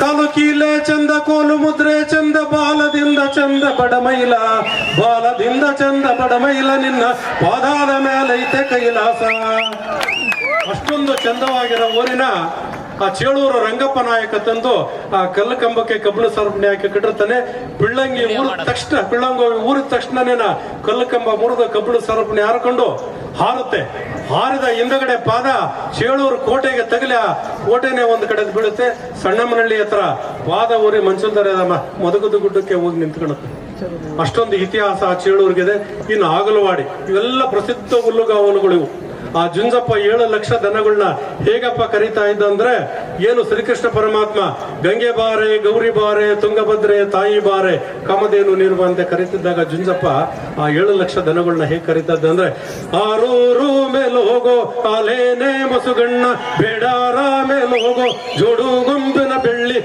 ಕಾಲು ಕೀಲೆ ಚಂದ ಕೋಲು ಮುದ್ರೆ ಚಂದ ಬಾಲದಿಂದ ಚಂದ ಬಡಮೈಲ, ಬಾಲದಿಂದ ಚಂದ ಬಡಮೈಲ ನಿನ್ನ ಪಾದಾದ ಮೇಲೈತೆ ಕೈಲಾಸ. ಅಷ್ಟೊಂದು ಚಂದವಾಗಿರೋ ಊರಿನ ಆ ಚೇಳೂರು ರಂಗಪ್ಪ ನಾಯಕ ತಂದು ಆ ಕಲ್ಲು ಕಂಬಕ್ಕೆ ಕಬ್ಬಿಣ ಸರಪಣಿ ಹಾಕಿ ಕಟ್ಟಿರ್ತಾನೆ. ಬಿಳ್ಳಂಗಿ ಊರಿದ ತಕ್ಷಣ ಬಿಳ್ಳಂಗಿ ಊರಿದ ತಕ್ಷಣನೇನ ಕಲ್ಲು ಕಂಬ ಮುರಿದ ಕಬ್ಬಿಣ ಸರಪಣಿ ಹಾರಕೊಂಡು ಹಾರುತ್ತೆ. ಹಾರಿದ ಹಿಂದಗಡೆ ಪಾದ ಚೇಳೂರು ಕೋಟೆಗೆ ತಗಲಿ ಆ ಕೋಟೆನೆ ಒಂದು ಕಡೆ ಬೀಳುತ್ತೆ. ಸಣ್ಣಮ್ಮನಹಳ್ಳಿ ಹತ್ರ ಪಾದ ಊರಿ ಮಂಚಲ್ದರೆ ಮದಗದ ಗುಡ್ಡಕ್ಕೆ ಹೋಗಿ ನಿಂತ್ಕೊಳ್ಳುತ್ತೆ. ಅಷ್ಟೊಂದು ಇತಿಹಾಸ ಆ ಚೇಳೂರಿಗಿದೆ. ಇನ್ನು ಆಗಲವಾಡಿ ಇವೆಲ್ಲ ಪ್ರಸಿದ್ಧ ಹುಲ್ಲುಗಾವಲುಗಳು ಇವು ಆ ಜುಂಜಪ್ಪ ಏಳು ಲಕ್ಷ ದನಗಳನ್ನ ಹೇಗಪ್ಪ ಕರೀತಾ ಇದ್ದ ಅಂದ್ರೆ, ಏನು ಶ್ರೀಕೃಷ್ಣ ಪರಮಾತ್ಮ, ಗಂಗೆ ಬಾರೆ, ಗೌರಿ ಬಾರೆ, ತುಂಗಭದ್ರೆ, ತಾಯಿ ಬಾರೆ ಕಮದೇನು ನೀರು ಅಂತ ಕರೀತಿದ್ದಾಗ ಜುಂಜಪ್ಪ ಆ ಏಳು ಲಕ್ಷ ದನಗಳನ್ನ ಹೇಗೆ ಕರೀತಾ ಇದ್ದ ಅಂದ್ರೆ, ಆರೂರು ಮೇಲೆ ಹೋಗೋ, ಆಲೇನೆ ಮಸುಗಣ್ಣ, ಬೇಡಾರ ಮೇಲೆ ಹೋಗೋ, ಜೋಡು ಗುಂಬಿನ ಬೆಳ್ಳಿ